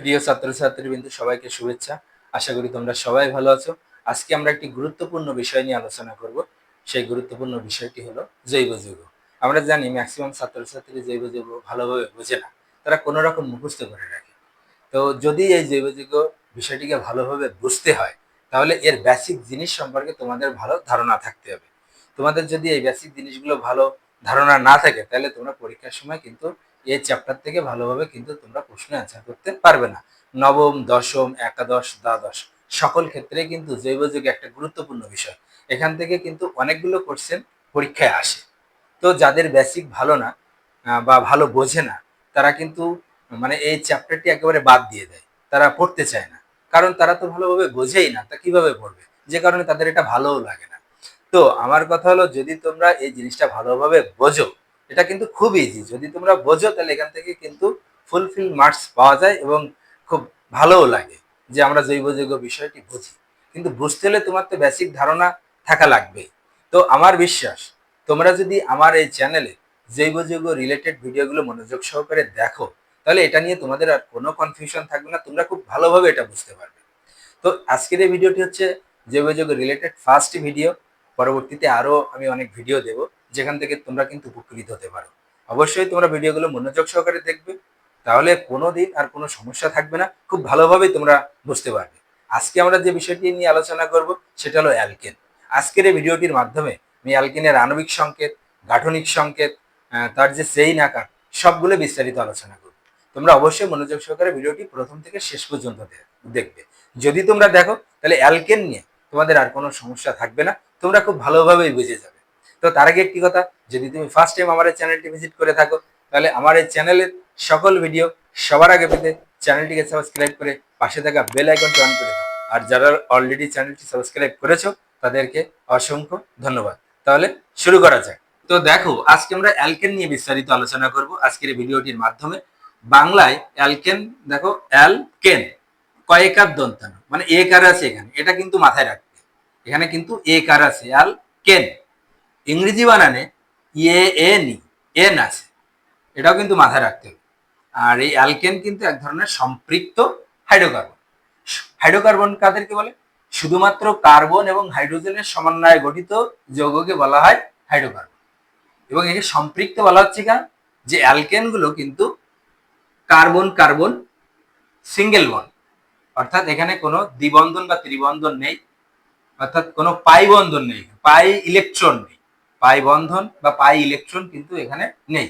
প্রিয় ছাত্রছাত্রী বিন্দু সবাইকে শুভেচ্ছা। আশা করি তোমরা সবাই ভালো আছো। আজকে আমরা একটি গুরুত্বপূর্ণ বিষয় নিয়ে আলোচনা করব। সেই গুরুত্বপূর্ণ বিষয়টি হলো জৈব যৌগ। আমরা জানি ম্যাক্সিমাম ছাত্রছাত্রী জৈব যৌগ ভালোভাবে বোঝে না। তারা কোনো রকম মুখস্থ করে রাখে। তো যদি এই জৈব যৌগ বিষয়টিকে ভালোভাবে বুঝতে হয়, তাহলে এর বেসিক জিনিস সম্পর্কে তোমাদের ভালো ধারণা থাকতে হবে। তোমাদের যদি এই বেসিক জিনিসগুলো ভালো ধারণা না থাকে, তাহলে তোমরা পরীক্ষার সময় কিন্তু এই চ্যাপ্টার থেকে ভালোভাবে কিন্তু তোমরা প্রশ্ন অ্যান্সার করতে পারবে না। নবম, দশম, একাদশ, দ্বাদশ সকল ক্ষেত্রে কিন্তু জৈব যুগ একটা গুরুত্বপূর্ণ বিষয়। এখান থেকে কিন্তু অনেকগুলো কোশ্চেন পরীক্ষায় আসে। তো যাদের বেসিক ভালো না বা ভালো বোঝে না, তারা কিন্তু মানে এই চ্যাপ্টারটি একেবারে বাদ দিয়ে দেয়। তারা পড়তে চায় না। কারণ তারা তো ভালোভাবে বোঝেই না, তা কীভাবে পড়বে? যে কারণে তাদের এটা ভালোও লাগে না। তো আমার কথা হলো, যদি তোমরা এই জিনিসটা ভালোভাবে বোঝো এটা কিন্তু খুব ইজি যদি তোমরা বোঝো, তাহলে এখান থেকে কিন্তু ফুলফিল মার্কস পাওয়া যায় এবং খুব ভালোও লাগে যে আমরা জৈব যৌগ বিষয়টি বুঝি। কিন্তু বুঝতে হলে তোমার তো বেসিক ধারণা থাকা লাগবে তো আমার বিশ্বাস, তোমরা যদি আমার এই চ্যানেলে জৈব যৌগ রিলেটেড ভিডিওগুলো মনোযোগ সহকারে দেখো, তাহলে এটা নিয়ে তোমাদের আর কোনো কনফিউশন থাকবে না, তোমরা খুব ভালোভাবে এটা বুঝতে পারবে। তো আজকের এই ভিডিওটি হচ্ছে জৈব যৌগ রিলেটেড ফার্স্ট ভিডিও পরবর্তীতে আরও আমি অনেক ভিডিও দেব। যেখান থেকে তোমরা কিন্তু উপকৃত হতে পারো। অবশ্যই তোমরা ভিডিওগুলো মনোযোগ সহকারে দেখবে, তাহলে কোনো দিন আর কোনো সমস্যা থাকবে না, খুব ভালোভাবেই তোমরা বুঝতে পারবে। আজকে আমরা যে বিষয়টি নিয়ে আলোচনা করব, সেটা হলো অ্যালকেন। আজকের এই ভিডিওটির মাধ্যমে আমি অ্যালকেনের আণবিক সংকেত, গাঠনিক সংকেত তার যে সেই আকার, সবগুলো বিস্তারিত আলোচনা করব। তোমরা অবশ্যই মনোযোগ সহকারে ভিডিওটি প্রথম থেকে শেষ পর্যন্ত দেখবে। যদি তোমরা দেখো, তাহলে অ্যালকেন নিয়ে তোমাদের আর কোনো সমস্যা থাকবে না, তোমরা খুব ভালোভাবেই বুঝে যাবে। তো তার আগে একটি কথা, যদি তুমি ফার্স্ট টাইম আমার এই চ্যানেলটি ভিজিট করে থাকো, তাহলে আমার এই চ্যানেলের সকল ভিডিও সবার আগে পেতে চ্যানেলটিকে সাবস্ক্রাইব করে পাশে থাকা বেল আইকনটি অন করে দাও। আর যারা অলরেডি চ্যানেলটি সাবস্ক্রাইব করেছ, তাদেরকে অসংখ্য ধন্যবাদ। তাহলে শুরু করা যাক। তো দেখো, আজকে আমরা অ্যালকেন নিয়ে বিস্তারিত আলোচনা করব। আজকের এই ভিডিওটির মাধ্যমে বাংলায় অ্যালকেন দেখো অ্যালকেন কয়েকার দন্তানো মানে এ কার আছে এখানে? এটা কিন্তু মাথায় রাখবে। এখানে কিন্তু এ কার আছে? অ্যালকেন ইংরেজি বানানে ইয়ে এন এন আছে এটাও কিন্তু মাথায় রাখতে হবে। আর এই অ্যালকেন কিন্তু এক ধরনের সম্পৃক্ত হাইড্রোকার্বন। হাইড্রোকার্বন কাদেরকে বলে? শুধুমাত্র কার্বন এবং হাইড্রোজেনের সমন্বয়ে গঠিত যৌগকে বলা হয় হাইড্রোকার্বন। এবং একে সম্পৃক্ত বলা হচ্ছে কেন? যে অ্যালকেনগুলো কিন্তু কার্বন কার্বন, সিঙ্গেল বন অর্থাৎ এখানে কোনো দ্বিবন্ধন বা ত্রিবন্ধন নেই। অর্থাৎ কোনো পাই বন্ধন নেই। পাই ইলেকট্রন নেই। পাই বন্ধন বা পাই ইলেকট্রন কিন্তু এখানে নেই।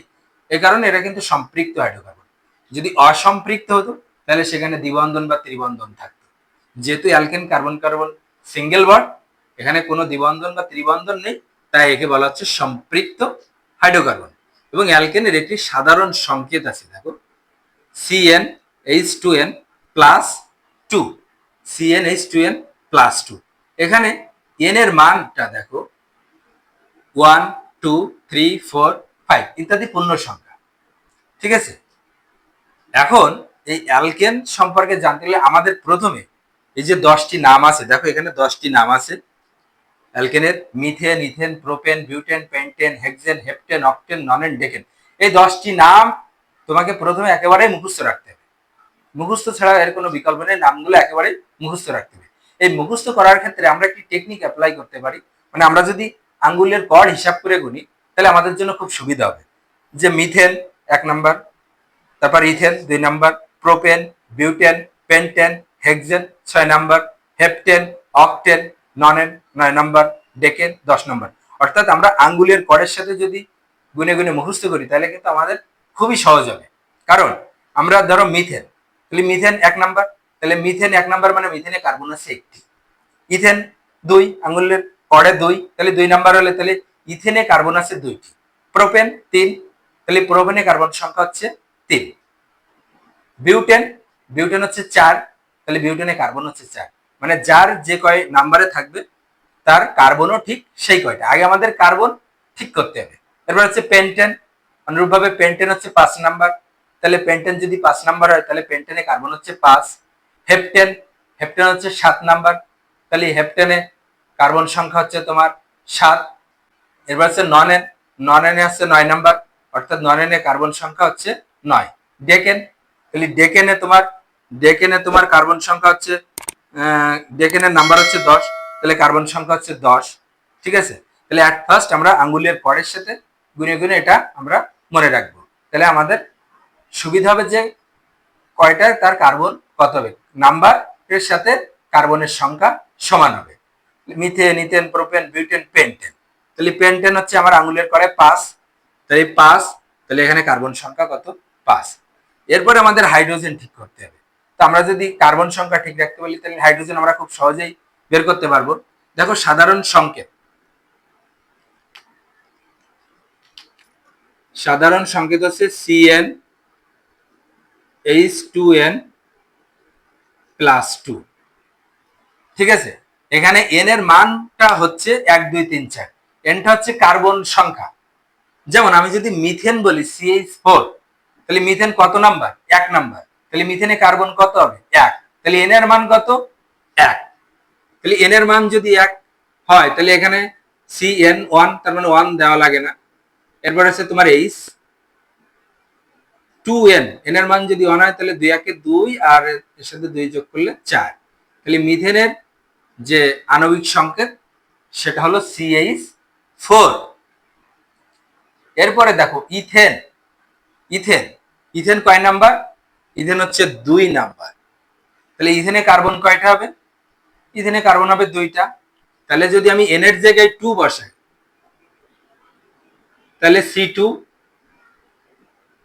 এ কারণে এটা কিন্তু সম্পৃক্ত হাইড্রোকার্বন যদি অসম্পৃক্ত হতো, তাহলে সেখানে দ্বিবন্ধন বা ত্রিবন্ধন থাকতো। যেহেতু alkane carbon carbon single bond এখানে কোনো দ্বিবন্ধন বা ত্রিবন্ধন নেই, তাই একে বলা হচ্ছে সম্পৃক্ত হাইড্রোকার্বন এবং অ্যালকেনের একটি সাধারণ সংকেত আছে, দেখো। CN H two N plus two CN H two N plus two এখানে এন এর মানটা, দেখো one, two, three, four, five ইত্যাদি পূর্ণ সংখ্যা। ঠিক আছে? এখন এই অ্যালকেন সম্পর্কে জানতে গেলে আমাদের প্রথমে এই যে দশটি নাম আছে, দেখো এখানে দশটি নাম আছে। অ্যালকেনের methane, ethane, propane, butane, pentane, hexane, heptane, octane, nonane, decane. এই দশটি নাম তোমাকে প্রথমে একেবারে মুখস্থ রাখতে হবে। মুখস্থ ছাড়া এর কোনো বিকল্প নেই, নামগুলো একেবারেই মুখস্থ রাখতে হবে। এই মুখস্থ করার ক্ষেত্রে আমরা একটি টেকনিক অ্যাপ্লাই করতে পারি? মানে আমরা যদি আঙ্গুলের কর হিসাব করে গুনি, তাহলে আমাদের জন্য খুব সুবিধা হবে। যে মিথেন এক নাম্বার, তারপর ইথেন দুই number, propane, butane, pentane, hexane ছয় নাম্বার, হেপটেন, অকটেন, ননেন নয় নাম্বার, ডেকেন দশ নাম্বার। অর্থাৎ আমরা আঙ্গুলের করের সাথে যদি গুনে গুনে মুখস্থ করি, তাহলে কিন্তু আমাদের খুবই সহজ হবে। কারণ আমরা ধরো মিথেন, তাহলে মিথেন এক নাম্বার, তাহলে মিথেন এক নাম্বার মানে মিথেনে কার্বন আছে একটি। ইথেন দুই, আঙ্গুলের পরে দুই, তাহলে দুই নাম্বার হলে তাহলে ইথেনে কার্বন আছে দুইটি। প্রোপেন তিন, তাহলে প্রোপেনে কার্বন সংখ্যা হচ্ছে তিন। বিউটেন বিউটেন হচ্ছে চার, তাহলে বিউটেনে কার্বন হচ্ছে চার। মানে যার যে কয় নাম্বারে থাকবে, তার কার্বনও ঠিক সেই কয়টা। আগে আমাদের কার্বন ঠিক করতে হবে। এরপর হচ্ছে পেন্টেন, অনুরূপভাবে পেন্টেন হচ্ছে পাঁচ নাম্বার। তাহলে পেন্টেন যদি পাঁচ নাম্বার হয়, তাহলে পেন্টেনে কার্বন হচ্ছে পাঁচ। হেপটেন হেপটেন হচ্ছে সাত নাম্বার। তাহলে হেপটেনে কার্বন সংখ্যা হচ্ছে তোমার সাত। এরপর হচ্ছে নন এন নন এনে হচ্ছে নয় নাম্বার, অর্থাৎ নন এনে কার্বন সংখ্যা হচ্ছে নয়। ডেকেন, তাহলে ডেকেনে তোমার ডেকেনে তোমার কার্বন সংখ্যা হচ্ছে ডেকেনের নাম্বার হচ্ছে দশ, তাহলে কার্বন সংখ্যা হচ্ছে দশ। ঠিক আছে? তাহলে অ্যাট ফার্স্ট আমরা আঙ্গুলের পরের সাথে গুনে গুনে এটা আমরা মনে রাখব। তাহলে আমাদের সুবিধা হবে যে কয়টা তার কার্বন, কত হবে? নাম্বার এর সাথে কার্বনের সংখ্যা সমান হবে। Methane, ethane, propane, butane, pentane. তাহলে পেন্টেন হচ্ছে আমার আঙুলের করে পাঁচ। তাহলে পাঁচ, তাহলে এখানে কার্বন সংখ্যা কত? পাঁচ। এরপরে আমাদের হাইড্রোজেন ঠিক করতে হবে। তো আমরা যদি কার্বন সংখ্যা ঠিক রাখতে পারি তাহলে হাইড্রোজেন আমরা খুব সহজেই বের করতে পারব। দেখো, সাধারণ সংকেত। সাধারণ সংকেত হচ্ছে CN H two N plus two ঠিক আছে? এখানে এন এর মানটা হচ্ছে এক, দুই, তিন, চার। এনটা হচ্ছে কার্বন সংখ্যা। যেমন আমি যদি মিথেন বলি সিএইচ ফোর তাহলে মিথেন কত নাম্বার? এক নাম্বার। তাহলে মিথেনে কার্বন কত হবে? এক। তাহলে এন এর মান কত? এক। তাহলে এন এর মান যদি এক হয়, তাহলে এখানে সি এন ওয়ান তার মানে ওয়ান দেওয়া লাগে না। এরপর হচ্ছে তোমার এইচ টু এন এন এর মান যদি ওয়ান হয়, তাহলে দুই একে দুই, আর এর সাথে দুই যোগ করলে চার। তাহলে মিথেনের যে আণবিক সংকেত, সেটা হলো সিএইচ ফোর এরপরে দেখো, ইথেন। ইথেন। ইথেন কয় নাম্বার? ইথেন হচ্ছে দুই নাম্বার। তাহলে ইথেনে কার্বন কয়টা হবে? ইথেনে কার্বন হবে দুইটা। তাহলে যদি আমি এন এর জায়গায় টু বসাই, তাহলে সি টু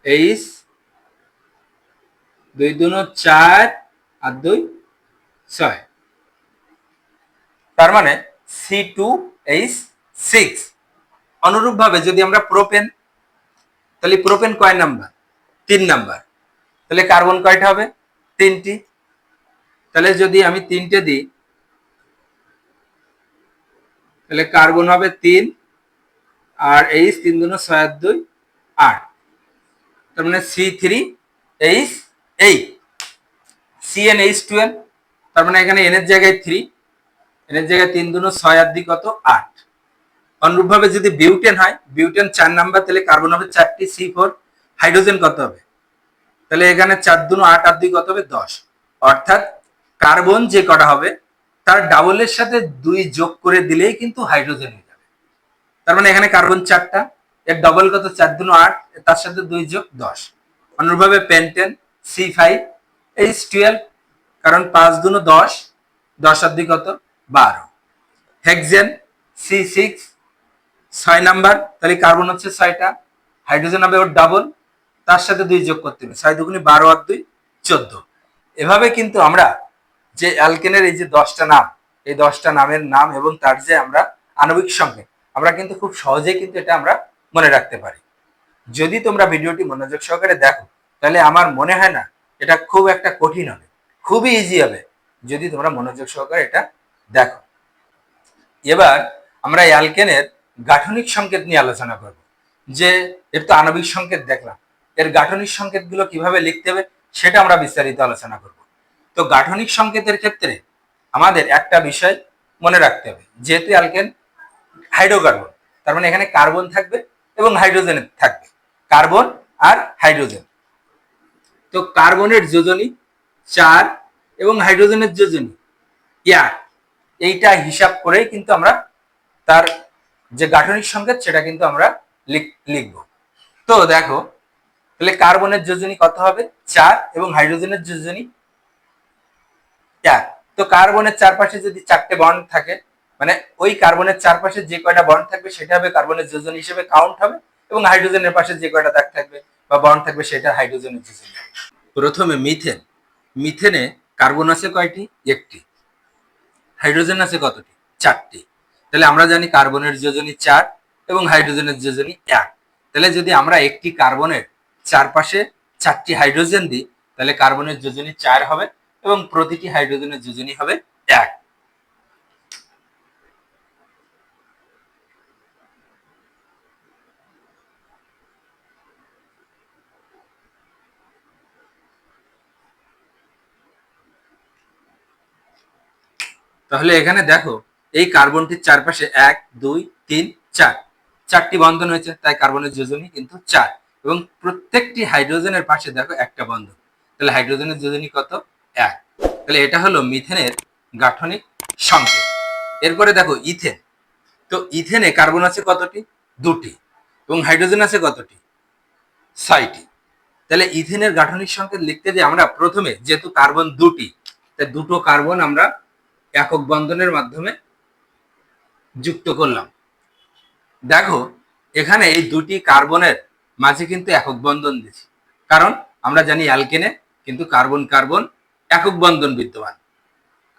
এইচ দুই দুনো চার আর দুই ছয়। তার মানে সি টু এইচ সিক্স অনুরূপভাবে যদি আমরা প্রোপেন তাহলে প্রোপেন কয় নাম্বার তিন নাম্বার তাহলে কার্বন কয়টা হবে? তিনটি। তাহলে যদি আমি তিনটে দিই, তাহলে কার্বন হবে তিন, আর এইচ তিন দুনো ছয় দুই আট। তার মানে C three H eight C N H twelve তার মানে এখানে এনের জায়গায় থ্রি এনের জায়গায় তিন দুনো ছয় আর কত? আট। অনুরূপভাবে যদি বিউটেন হয়, বিউটেন চার নাম্বার, তাহলে কার্বন হবে চারটি সি ফোর হাইড্রোজেন কত হবে? তাহলে এখানে চার দুনো আট আর দুই কত হবে? দশ। অর্থাৎ কার্বন যে কটা হবে, তার ডাবলের সাথে দুই যোগ করে দিলেই কিন্তু হাইড্রোজেন হয়ে যাবে। তার মানে এখানে কার্বন চারটা, এর ডবল কত? চার দুনো আট, তার সাথে দুই যোগ দশ। অনুরূপভাবে pentane C five H twelve কারণ পাঁচ দুনো দশ দশ আর দুই কত? বারো। হেক্সেন সি সিক্স ছয় নাম্বার, তাহলে কার্বন হচ্ছে ছয়টা হাইড্রোজেন হবে ওর ডাবল তার সাথে দুই যোগ করতে হবে, ছয় দুগুনি বারো আর দুই, চোদ্দ। এভাবে কিন্তু আমরা যে অ্যালকেনের এই যে দশটা নাম, এই দশটা নামের নাম এবং তার যে আমরা আণবিক সংকেত আমরা কিন্তু খুব সহজেই কিন্তু এটা আমরা মনে রাখতে পারি। যদি তোমরা ভিডিওটি মনোযোগ সহকারে দেখো, তাহলে আমার মনে হয় না এটা খুব একটা কঠিন হবে, খুবই ইজি হবে। যদি তোমরা মনোযোগ সহকারে এটা দেখো, এবার আমরা অ্যালকেনের গাঠনিক সংকেত নিয়ে আলোচনা করব। যে এর তো আণবিক সংকেত দেখলাম, এর গাঠনিক সংকেতগুলো কীভাবে লিখতে হবে সেটা আমরা বিস্তারিত আলোচনা করব। তো গাঠনিক সংকেতের ক্ষেত্রে আমাদের একটা বিষয় মনে রাখতে হবে, যেহেতু অ্যালকেন হাইড্রোকার্বন, তার মানে এখানে কার্বন থাকবে এবং হাইড্রোজেন থাকবে, কার্বন আর হাইড্রোজেন। তো কার্বনের যোজনী চার এবং হাইড্রোজেনের যোজনী এক। এইটা হিসাব করেই কিন্তু আমরা তার যে গাঠনিক সংকেত, সেটা কিন্তু আমরা লিখব। তো দেখো, তাহলে কার্বনের যোজনী কত হবে? চার এবং হাইড্রোজেনের যোজনী এক। তো কার্বনের চারপাশে যদি চারটে বন্ড থাকে মানে ওই কার্বনের চারপাশে যে কয়টা বন্ড থাকবে, সেটা হবে কার্বনের যোজনী হিসেবে কাউন্ট হবে এবং হাইড্রোজেনের পাশে যে কয়টা দাগ থাকবে বা বন্ড থাকবে, সেটা হাইড্রোজেনের যোজনী প্রথমে মিথেন মিথেনে কার্বন আছে কয়টি? একটি। হাইড্রোজেন আছে কতটি? চারটি। তাহলে আমরা জানি কার্বনের যোজনী চার এবং হাইড্রোজেনের যোজনী এক। তাহলে যদি আমরা একটি কার্বনের চারপাশে চারটি হাইড্রোজেন দিই, তাহলে কার্বনের যোজনী চার হবে এবং প্রতিটি হাইড্রোজেনের যোজনী হবে এক। তাহলে এখানে দেখো, এই কার্বনটির চারপাশে এক, দুই, তিন, চার। চারটি বন্ধন হয়েছে, তাই কার্বনের যোজনী কিন্তু চার। এবং প্রত্যেকটি হাইড্রোজেনের পাশে দেখো একটা বন্ধন। তাহলে হাইড্রোজেনের যোজনী কত? এক। তাহলে এটা হলো মিথেনের গাঠনিক সংকেত। এরপরে দেখো, ইথেন। তো ইথেনে কার্বন আছে কতটি? দুটি। এবং হাইড্রোজেন আছে কতটি? ছয়টি। তাহলে ইথেনের গাঠনিক সংকেত লিখতে যে আমরা প্রথমে যেহেতু কার্বন দুটি, তাই দুটো কার্বন আমরা একক বন্ধনের মাধ্যমে যুক্ত করলাম। দেখো, এখানে এই দুটি কার্বনের মাঝে কিন্তু একক বন্ধন দিছি। কারণ আমরা জানি অ্যালকেনে কিন্তু কার্বন কার্বন একক বন্ধন বিদ্যমান।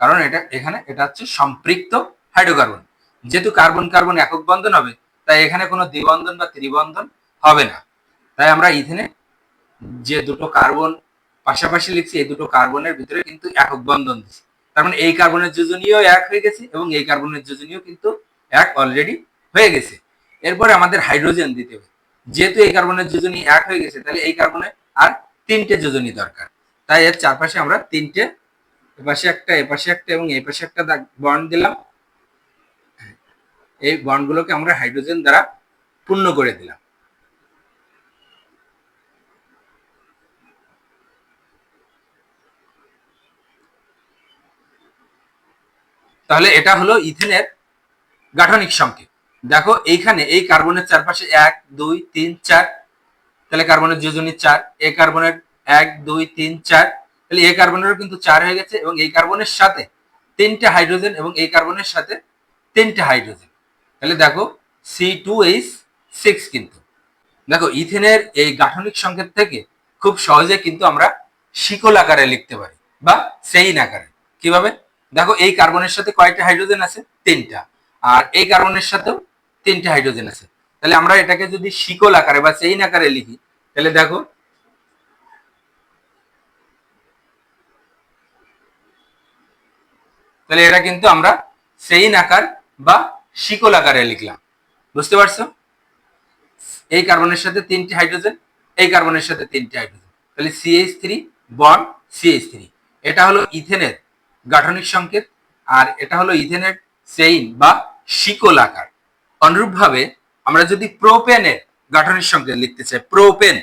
কারণ এটা, এখানে এটা হচ্ছে সম্পৃক্ত হাইড্রোকার্বন। যেহেতু কার্বন কার্বন একক বন্ধন হবে, তাই এখানে কোনো দ্বিবন্ধন বা ত্রিবন্ধন হবে না। তাই আমরা ইথেনে যে দুটো কার্বন পাশাপাশি লিখছি, এই দুটো কার্বনের ভিতরে কিন্তু একক বন্ধন দিচ্ছি তার মানে এই কার্বনের যোজনীয় এক হয়ে গেছে এবং এই কার্বনের যোজনীয় কিন্তু এক অলরেডি হয়ে গেছে। এরপরে আমাদের হাইড্রোজেন দিতে হবে। যেহেতু এই কার্বনের যোজনী এক হয়ে গেছে, তাহলে এই কার্বনে আর তিনটে যোজনী দরকার। তাই এর চারপাশে আমরা তিনটে, এপাশে একটা এপাশে একটা এবং এই পাশে একটা বন্ড দিলাম। এই বন্ডগুলোকে আমরা হাইড্রোজেন দ্বারা পূর্ণ করে দিলাম। তাহলে এটা হলো ইথেনের গাঠনিক সংকেত। দেখো এইখানে এই কার্বনের চারপাশে এক, দুই, তিন, চার। তাহলে কার্বনের যোজনী চার, এ কার্বনের এক, দুই, তিন, চার। তাহলে এ কার্বনেরও কিন্তু চার হয়ে গেছে এবং এই কার্বনের সাথে তিনটে হাইড্রোজেন এবং এই কার্বনের সাথে তিনটে হাইড্রোজেন। তাহলে দেখো সি টু এইচ সিক্স কিন্তু। দেখো ইথেনের এই গাঠনিক সংকেত থেকে খুব সহজে কিন্তু আমরা শিকল আকারে লিখতে পারি বা সেইন আকারে। কীভাবে? দেখো, এই কার্বনের সাথে কয়েকটা হাইড্রোজেন আছে, তিনটা। আর এই কার্বনের সাথেও তিনটে হাইড্রোজেন আছে। তাহলে আমরা এটাকে যদি শিকল আকারে বা সেইন আকারে লিখি, তাহলে দেখো, তাহলে এটা কিন্তু আমরা সেইন আকার বা শিকল আকারে লিখলাম। বুঝতে পারছ? এই কার্বনের সাথে তিনটি হাইড্রোজেন, এই কার্বনের সাথে তিনটি হাইড্রোজেন। তাহলে CH three bond CH three এটা হলো ইথেনের গাঠনিক সংকেত, আর এটা হলো ইথেনের সেইন বা শিকল আকার। অনুরূপভাবে আমরা যদি প্রোপেনের গাঠনিক সংকেত লিখতে চাই, প্রোপেন,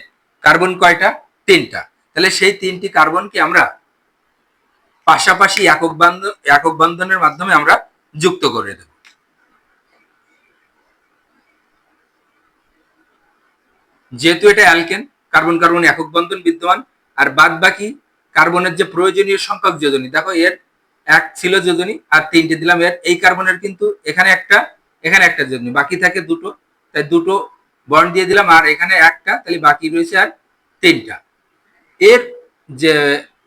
কার্বন কয়টা? তিনটা। তাহলে সেই তিনটি কার্বনকে আমরা পাশাপাশি একক বন্ধন একক বন্ধনের মাধ্যমে আমরা যুক্ত করে দেব। যেহেতু এটা অ্যালকেন, কার্বন কার্বন একক বন্ধন বিদ্যমান, আর বাদ বাকি কার্বনের যে প্রয়োজনীয় সংখ্যক যোজনী, দেখো এর এক ছিল যোজনী আর তিনটে দিলাম এর। এই কার্বনের কিন্তু এখানে একটা এখানে একটা যোজনী, বাকি থাকে দুটো। তাই দুটো বন্ড দিয়ে দিলাম আর এখানে একটা, তাহলে বাকি রয়েছে আর তিনটা। এর যে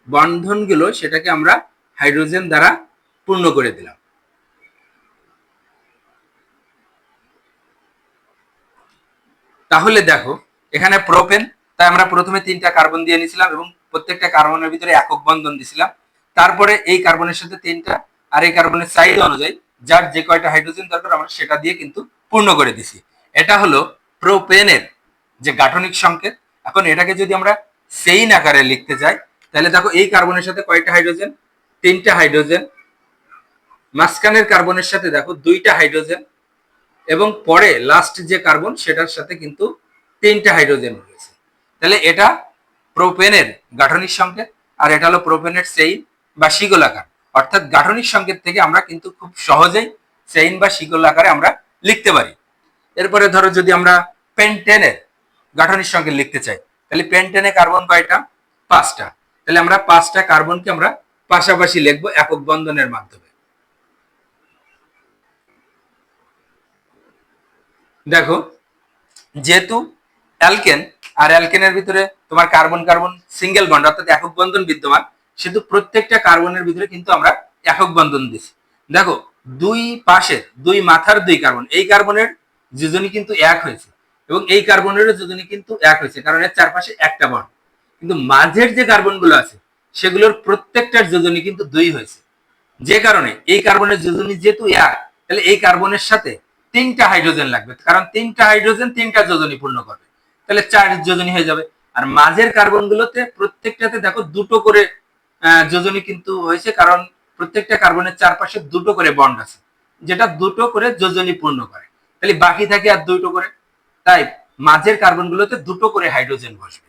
বন্ধনগুলো সেটাকে আমরা হাইড্রোজেন দ্বারা পূর্ণ করে দিলাম। তাহলে দেখো, এখানে প্রোপেন তাই আমরা প্রথমে তিনটা কার্বন দিয়ে নিয়েছিলাম এবং প্রত্যেকটা কার্বনের ভিতরে একক বন্ধন দিছিলাম তারপরে এই কার্বনের সাথে তিনটা আর এই কার্বনের সাইজ অনুযায়ী যার যে কয়টা হাইড্রোজেন দরকার, আমরা সেটা দিয়ে কিন্তু পূর্ণ করে দিছি। এটা হলো প্রোপেনের যে গাঠনিক সংকেত। এখন এটাকে যদি আমরা সেইন আকারে লিখতে চাই তাহলে দেখো এই কার্বনের সাথে কয়টা হাইড্রোজেন তিনটা হাইড্রোজেন মাঝখানের কার্বনের সাথে দেখো দুইটা হাইড্রোজেন এবং পরে লাস্ট যে কার্বন সেটার সাথে কিন্তু তিনটা হাইড্রোজেন রয়েছে। তাহলে এটা প্রোপেনের গাঠনিক সংকেত আর এটা হলো প্রোপেনের সেইন বা শিগল আকার অর্থাৎ গাঠনিক সংকেত থেকে আমরা কিন্তু খুব সহজেই সেইন বা শিগল আকারে আমরা লিখতে পারি। এরপরে ধরো যদি আমরা পেন্টেনের গাঠনিক সংকেত লিখতে চাই, তাহলে পেন্টেনে কার্বন কয়টা পাঁচটা। তাহলে আমরা পাঁচটা কার্বনকে আমরা পাশাপাশি লিখব একক বন্ধনের মাধ্যমে। দেখো, যেহেতু অ্যালকেন আর অ্যালকেনের ভিতরে তোমার কার্বন কার্বন সিঙ্গেল বন্ড অর্থাৎ একক বন্ধন বিদ্যমান সেহেতু প্রত্যেকটা কার্বনের ভিতরে কিন্তু আমরা একক বন্ধন দিছি দেখো, দুই পাশের দুই মাথার দুই কার্বন, এই কার্বনের যোজনী কিন্তু এক হয়েছে এবং এই কার্বনেরও যোজনী কিন্তু এক হয়েছে, কারণ এর চারপাশে একটা বন্ড কিন্তু মাঝের যে কার্বনগুলো আছে, সেগুলোর প্রত্যেকটার যোজনী কিন্তু দুই হয়েছে। যে কারণে এই কার্বনের যোজনী যেহেতু এক, তাহলে এই কার্বনের সাথে তিনটা হাইড্রোজেন লাগবে, কারণ তিনটা হাইড্রোজেন তিনটা যোজনী পূর্ণ করবে। তাহলে চার যোজনী হয়ে যাবে। আর মাঝের কার্বনগুলোতে প্রত্যেকটাতে দেখো দুটো করে যোজনী কিন্তু হয়েছে, কারণ প্রত্যেকটা কার্বনের চারপাশে দুটো করে বন্ড আছে। যেটা দুটো করে যোজনী পূর্ণ করে। তাহলে বাকি থাকে আর দুটো করে? তাই মাঝের কার্বন গুলোতে দুটো করে হাইড্রোজেন বসবে।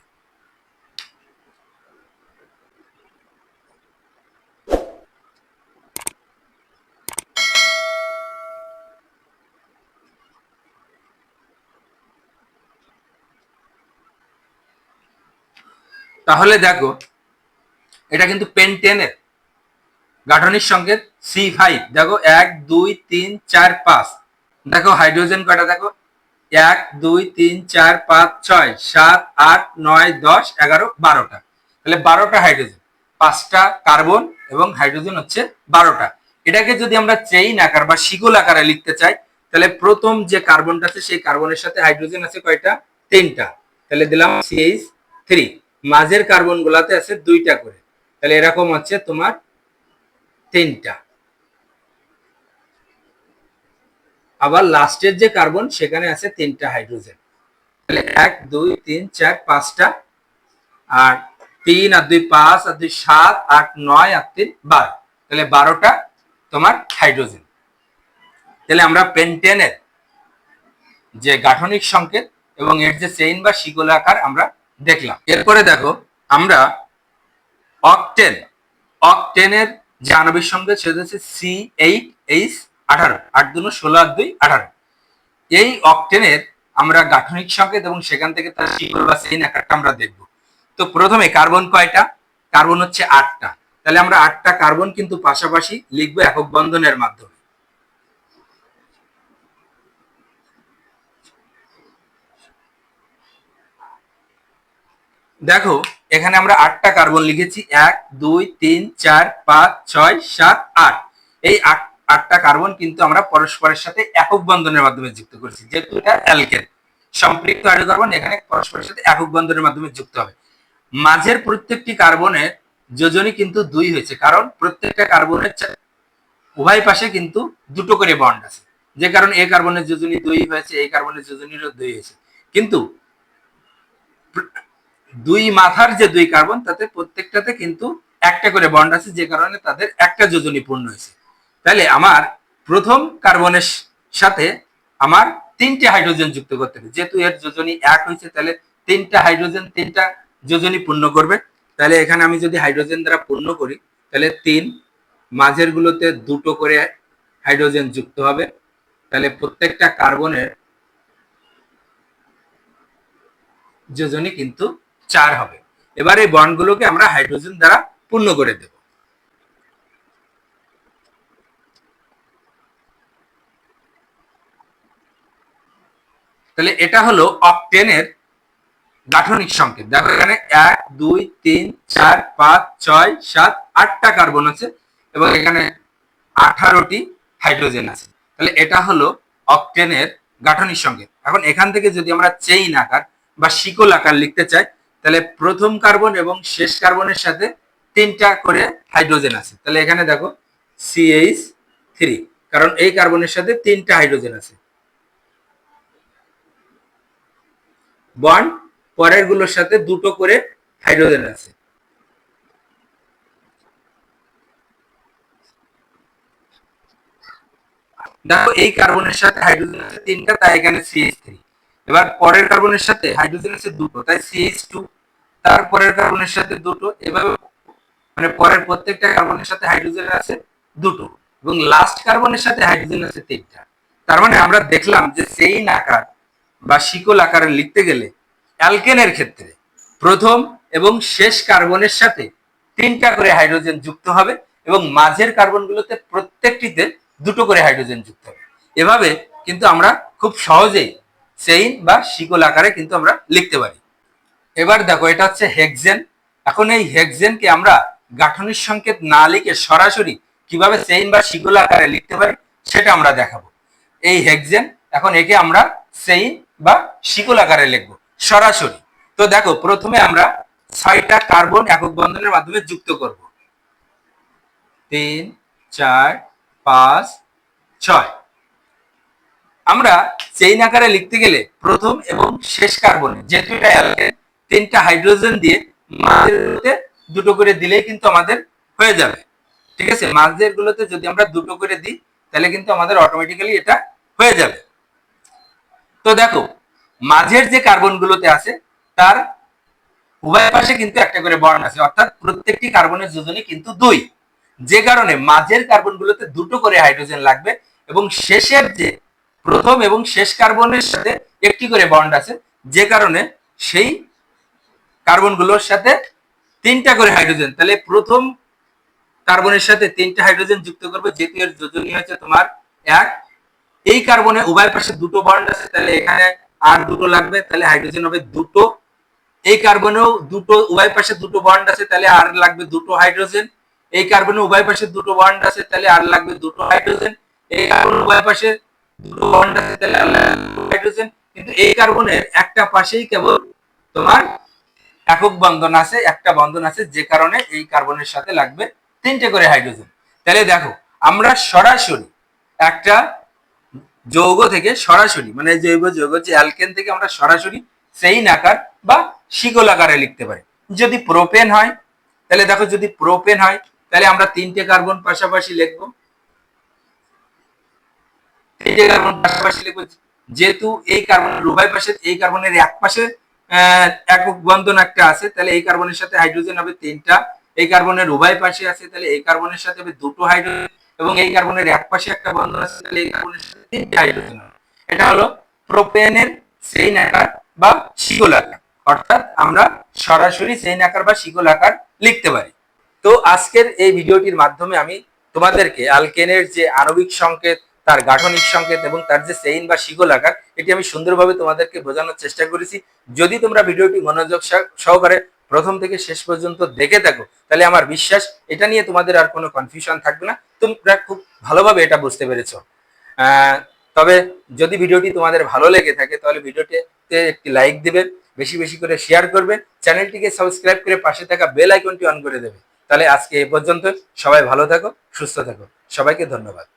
তাহলে দেখো এটা কিন্তু পেন্টেনের গাঠনিক সংকেত সি ফাইভ দেখো এক, দুই, তিন, চার, পাঁচ। দেখো হাইড্রোজেন কয়টা, দেখো? এক, দুই, তিন, চার, পাঁচ, ছয়, সাত, আট, নয়, দশ, এগারো, বারোটা। তাহলে বারোটা হাইড্রোজেন পাঁচটা কার্বন এবং হাইড্রোজেন হচ্ছে বারোটা। এটাকে যদি আমরা চেইন আকার বা শিকল আকারে লিখতে চাই, তাহলে প্রথম যে কার্বনটা আছে, সেই কার্বনের সাথে হাইড্রোজেন আছে কয়টা? তিনটা। তাহলে দিলাম সিএইচ থ্রি মাঝের কার্বন গুলাতে আছে দুইটা করে। তাহলে এরকম হচ্ছে তোমার তিনটা। আবার লাস্টের যে কার্বন, সেখানে আছে তিনটা হাইড্রোজেন। তাহলে এক, দুই, তিন, চার, পাঁচটা, আর তিন, আর দুই, পাঁচ, আর দুই, সাত, আট, নয়, আর তিন, বারো। তাহলে বারোটা তোমার হাইড্রোজেন। তাহলে আমরা পেন্টেনের যে গাঠনিক সংকেত এবং এর যে চেইন বা শিকল আকার আমরা দেখলাম। এরপরে দেখো, আমরা অকটেন। অকটেনের যে আণবিক সংকেত সেটা হচ্ছে সি এইট এইচ আঠারো। আট দুনো ষোলো, আট দুই, আঠারো। এই অকটেনের আমরা গাঠনিক সংকেত এবং সেখান থেকে তার শিকল বা চেইন আকারটা আমরা দেখব। তো প্রথমে কার্বন কয়টা? কার্বন হচ্ছে আটটা। তাহলে আমরা আটটা কার্বন কিন্তু পাশাপাশি লিখব একক বন্ধনের মাধ্যমে। দেখো এখানে আমরা আটটা কার্বন লিখেছি, এক, দুই, তিন, চার, পাঁচ, ছয়, সাত, আট। এই আট, আটটা কার্বন কিন্তু আমরা পরস্পরের সাথে একক বন্ধনের মাধ্যমে যুক্ত করেছি, যেহেতু এটা অ্যালকেন সম্পৃক্ত হাইড্রোকার্বন এখানে পরস্পরের সাথে একক বন্ধনের মাধ্যমে যুক্ত হবে। মাঝের প্রত্যেকটি কার্বনের যোজনী কিন্তু দুই হয়েছে, কারণ প্রত্যেকটা কার্বনের উভয় পাশে কিন্তু দুটো করে বন্ড আছে। যে কারণে এই কার্বনের যোজনী দুই হয়েছে, এই কার্বনের যোজনীরও দুই হয়েছে। কিন্তু দুই মাথার যে দুই কার্বন তাতে প্রত্যেকটাতে কিন্তু একটা করে বন্ড আছে, যে কারণে তাদের একটা যোজনী পূর্ণ হয়েছে। তাহলে আমার প্রথম কার্বনের সাথে আমার তিনটে হাইড্রোজেন যুক্ত করতে হবে। যেহেতু এর যোজনী এক হয়েছে, তাহলে তিনটা হাইড্রোজেন তিনটা যোজনী পূর্ণ করবে। তাহলে এখানে আমি যদি হাইড্রোজেন দ্বারা পূর্ণ করি, তাহলে তিন মাঝের গুলোতে দুটো করে হাইড্রোজেন যুক্ত হবে। তাহলে প্রত্যেকটা কার্বনের যোজনী কিন্তু চার হবে। এবার এই বন্ডগুলোকে আমরা হাইড্রোজেন দ্বারা পূর্ণ করে দেব। তাহলে এটা হলো অকটেনের গাঠনিক সংকেত। দেখো এখানে এক, দুই, তিন, চার, পাঁচ, ছয়, সাত, আটটা কার্বন আছে এবং এখানে আঠারোটি হাইড্রোজেন আছে। তাহলে এটা হলো অকটেনের গাঠনিক সংকেত। এখন এখান থেকে যদি আমরা চেইন আকার বা শিকল আকার লিখতে চাই তাহলে প্রথম কার্বন এবং শেষ কার্বনের সাথে তিনটা করে হাইড্রোজেন আছে। তাহলে এখানে দেখো সিএইচ থ্রি কারণ এই কার্বনের সাথে তিনটা হাইড্রোজেন আছে। বন্ড পরেরগুলোর সাথে দুটো করে হাইড্রোজেন আছে। দেখো, এই কার্বনের সাথে হাইড্রোজেন আছে তিনটা, তাই এখানে সিএইচ থ্রি এবার পরের কার্বনের সাথে হাইড্রোজেন আছে দুটো, তাই সিএইচ টু তারপরের কার্বনের সাথে দুটো, এভাবে মানে পরের প্রত্যেকটা কার্বনের সাথে হাইড্রোজেন আছে দুটো, এবং লাস্ট কার্বনের সাথে হাইড্রোজেন আছে তিনটা। তার মানে আমরা দেখলাম যে সেইন আকার বা শিকল আকারে লিখতে গেলে অ্যালকেনের ক্ষেত্রে প্রথম এবং শেষ কার্বনের সাথে তিনটা করে হাইড্রোজেন যুক্ত হবে, এবং মাঝের কার্বনগুলোতে প্রত্যেকটিতে দুটো করে হাইড্রোজেন যুক্ত হবে। এভাবে কিন্তু আমরা খুব সহজেই সেইন বা শিকল আকারে কিন্তু আমরা লিখতে পারি। এবার দেখো, এটা হচ্ছে হেক্সেন এখন এই হেক্সেনকে আমরা গাঠনিক সংকেত না লিখে সরাসরি কীভাবে চেইন বা শিকল আকারে লিখতে পারি, সেটা আমরা দেখাবো। এই হেক্সেন এখন একে আমরা চেইন বা শিকল আকারে লিখব, সরাসরি। তো দেখো, প্রথমে আমরা ছয়টা কার্বন একক বন্ধনের মাধ্যমে যুক্ত করব। তিন, চার, পাঁচ, ছয়। আমরা চেইন আকারে লিখতে গেলে প্রথম এবং শেষ কার্বনে যেহেতু এটা তিনটা হাইড্রোজেন দিয়ে দুটো করে দিলেই কিন্তু আমাদের হয়ে যাবে। ঠিক আছে? মাঝের গুলোতে যদি আমরা দুটো করে দিই, তাহলে কিন্তু আমাদের অটোমেটিক্যালি এটা হয়ে যাবে। তো দেখো মাঝের যে কার্বন গুলোতে আছে, তার উভয় পাশে কিন্তু একটা করে বর্ণ আছে, অর্থাৎ প্রত্যেকটি কার্বনের যোজনী কিন্তু দুই। যে কারণে মাঝের কার্বন গুলোতে দুটো করে হাইড্রোজেন লাগবে এবং শেষের যে প্রথম এবং শেষ কার্বনের সাথে একটি করে বন্ড আছে, যে কারণে সেই কার্বনগুলোর সাথে তিনটা করে হাইড্রোজেন তাহলে প্রথম কার্বনের সাথে তিনটা হাইড্রোজেন যুক্ত করবে, যেহেতু এর যোজনী হচ্ছে তোমার এক। এই কার্বনে উভয় পাশে দুটো বন্ড আছে, তাহলে এখানে আর দুটো লাগবে, তাহলে হাইড্রোজেন হবে দুটো। এই কার্বনেও দুটো, উভয় পাশে দুটো বন্ড আছে, তাহলে আর লাগবে দুটো হাইড্রোজেন এই কার্বনে উভয় পাশে দুটো বন্ড আছে, তাহলে আর লাগবে দুটো হাইড্রোজেন এই কার্বন উভয় পাশে হাইড্রোজেন কিন্তু এই কার্বনের একটা পাশেই কেবল তোমার একক বন্ধন আছে, একটা বন্ধন আছে, যে কারণে এই কার্বনের সাথে লাগবে তিনটে করে হাইড্রোজেন তাহলে দেখো, আমরা সরাসরি একটা যৌগ থেকে সরাসরি মানে জৈব যৌগ অ্যালকেন থেকে আমরা সরাসরি সেইন আকার বা শিকল আকারে লিখতে পারি। যদি প্রোপেন হয়, তাহলে দেখো যদি প্রোপেন হয়, তাহলে আমরা তিনটে কার্বন পাশাপাশি লিখব। তিনটে কার্বন পাশাপাশি লিখব যেহেতু এই কার্বনের উভয় পাশে এই কার্বনের এক পাশে একক বন্ধন একটা আছে, তাহলে এই কার্বনের সাথে হাইড্রোজেন হবে তিনটা। এই কার্বনের পাশে আছে, তাহলে এই কার্বনের সাথে হবে দুটো হাইড্রোজেন, এবং এই কার্বনের এক পাশে একটা বন্ধন আছে, তাহলে এই কার্বনের সাথে হাইড্রোজেন এটা হলো প্রোপেনের আকার বা শিকল আকার। অর্থাৎ আমরা সরাসরি সেইন আকার বা শিকল আকার লিখতে পারি। তো আজকের এই ভিডিওটির মাধ্যমে আমি তোমাদেরকে অ্যালকেনের যে আণবিক সংকেত তার গাঠনিক সংকেত এবং তার যে সেইন বা শিকল আকার এটি আমি সুন্দরভাবে তোমাদেরকে বোঝানোর চেষ্টা করেছি। যদি তোমরা ভিডিওটি মনোযোগ সহ- সহকারে প্রথম থেকে শেষ পর্যন্ত দেখে থাকো, তাহলে আমার বিশ্বাস এটা নিয়ে তোমাদের আর কোনো কনফিউশন থাকবে না। তোমরা খুব ভালোভাবে এটা বুঝতে পেরেছ। তবে যদি ভিডিওটি তোমাদের ভালো লেগে থাকে, তাহলে ভিডিওটিতে একটি লাইক দিবে, বেশি বেশি করে শেয়ার করবে, চ্যানেলটিকে সাবস্ক্রাইব করে পাশে থাকা বেল আইকনটি অন করে দেবে। তাহলে আজকে এই পর্যন্ত সবাই ভালো থাকো, সুস্থ থাকো। সবাইকে ধন্যবাদ।